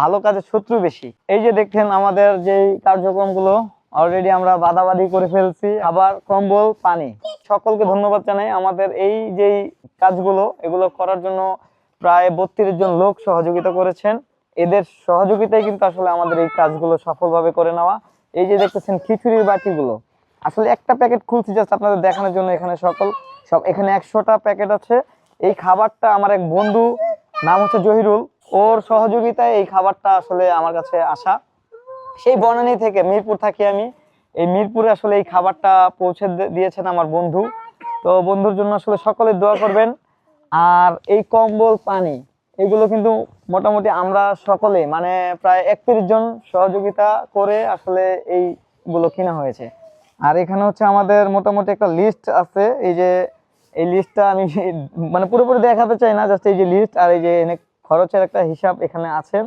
ভালো কাজের শত্রু বেশি। এই যে দেখছেন আমাদের যে কার্যক্রমগুলো অলরেডি আমরা বাদাবাদি করে ফেলছি, আবার কম্বল, পানি। সকলকে ধন্যবাদ জানাই। আমাদের এই যেই কাজগুলো, এগুলো করার জন্য প্রায় বত্রিশ জন লোক সহযোগিতা করেছেন। এদের সহযোগিতায় কিন্তু আসলে আমাদের এই কাজগুলো সফলভাবে করে নেওয়া। এই যে দেখতেছেন খিচুড়ির বাটিগুলো। আসলে একটা প্যাকেট খুলছি জাস্ট আপনাদের দেখানোর জন্য এখানে সকল। সব এখানে একশোটা প্যাকেট আছে। এই খাবারটা আমার এক বন্ধু, নাম হচ্ছে জহিরুল। ওর সহযোগিতায় এই খাবারটা আসলে আমার কাছে আসা। সেই বনানী থেকে মিরপুর থাকি আমি। এই মিরপুরে আসলে এই খাবারটা পৌঁছে দিয়েছেন আমার বন্ধু। তো বন্ধুর জন্য আসলে সকলে দোয়া করবেন। আর এই কম্বল, পানি, এগুলো কিন্তু মোটামুটি আমরা সকলে মানে প্রায় একত্রিশ জন সহযোগিতা করে আসলে এইগুলো কেনা হয়েছে। আর এখানে হচ্ছে আমাদের মোটামুটি একটা লিস্ট আছে। এই যে, এই লিস্টটা আমি মানে পুরোপুরি দেখাতে চাই না জাস্ট এই যে লিস্ট আর এই যে খরচের একটা হিসাব এখানে আছে।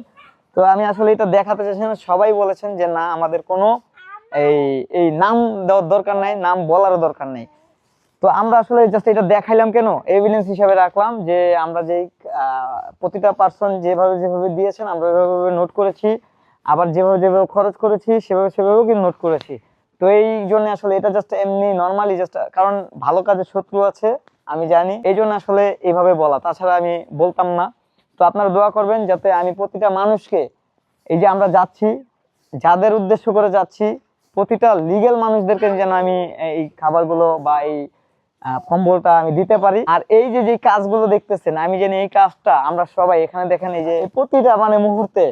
তো আমি আসলে এটা দেখাতে চাইছি না, সবাই বলেছেন যে না, আমাদের কোনো এই এই নাম দেওয়ার দরকার নাই, নাম বলারও দরকার নেই। তো আমরা আসলে জাস্ট এটা দেখাইলাম কেন? এভিডেন্স হিসাবে রাখলাম যে আমরা যেই প্রতিটা পার্সন যেভাবে যেভাবে দিয়েছেন, আমরা ওইভাবে নোট করেছি। আবার যেভাবে যেভাবে খরচ করেছি, সেভাবে সেভাবেও কিন্তু নোট করেছি। তো এই জন্য আসলে এটা জাস্ট এমনি নর্মালি জাস্ট কারণ ভালো কাজের শত্রু আছে, আমি জানি। এই জন্য আসলে এইভাবে বলা। তাছাড়া আমি বলতাম না। তো আপনারা দোয়া করবেন যাতে আমি প্রতিটা মানুষকে, এই যে আমরা যাচ্ছি, যাদের উদ্দেশ্য করে যাচ্ছি, প্রতিটা লিগেল মানুষদেরকে যেন আমি এই খাবারগুলো বা এই কম্বলটা আমি দিতে পারি। আর এই যে যে কাজগুলো দেখতেছেন, আমি জানি এই কাজটা আমরা সবাই এখানে দেখেন এই যে প্রতিটা মানে মুহূর্তে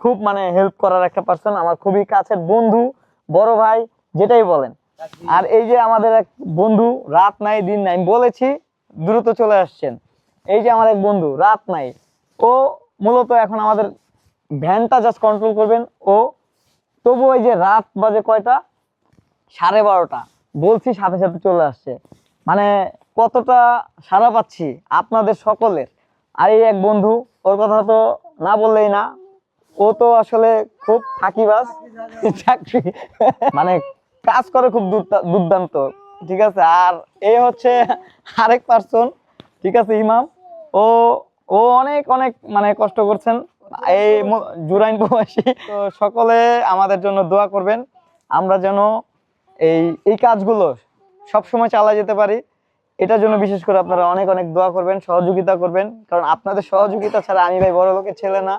খুব মানে হেল্প করার একটা পার্সন আমার খুবই কাছের বন্ধু, বড় ভাই, যেটাই বলেন। আর এই যে আমাদের এক বন্ধু, রাত নাই, দিন নাই, আমি বলেছি, দ্রুত চলে আসছেন। এই যে আমার এক বন্ধু, রাত নাই ও মূলত এখন আমাদের ভ্যানটা জাস্ট কন্ট্রোল করবেন। ও তবু ওই যে রাত বাজে কয়টা? সাড়ে বারোটা। বলছি সাথে সাথে চলে আসছে। মানে কতটা সারা পাচ্ছি আপনাদের সকলের। আর এই এক বন্ধু, ওর কথা তো না বললেই না। ও তো আসলে খুব ফাঁকিবাজ। চাকরি। মানে কাজ করে খুব দুর্দান্ত। ঠিক আছে? আর এ হচ্ছে আরেক পার্সন ঠিক আছে, ইমাম। ও ও অনেক অনেক মানে কষ্ট করছেন। এই জুরাইন প্রবাসী তো সকলে আমাদের জন্য দোয়া করবেন। আমরা যেন এই এই কাজগুলো সবসময় চালা যেতে পারি। এটার জন্য বিশেষ করে আপনারা অনেক অনেক দোয়া করবেন সহযোগিতা করবেন। কারণ আপনাদের সহযোগিতা ছাড়া আমি ভাই বড় লোকের ছেলে না।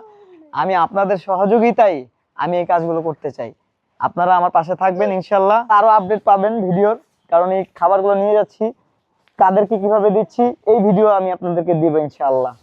আমি আপনাদের সহযোগিতাই আমি এই কাজগুলো করতে চাই। আপনারা আমার পাশে থাকবেন ইনশাল্লাহ আরও আপডেট পাবেন ভিডিওর। কারণ এই খাবারগুলো নিয়ে যাচ্ছি। তাদেরকে কীভাবে দিচ্ছি এই ভিডিও আমি আপনাদেরকে দিব ইনশাআল্লাহ।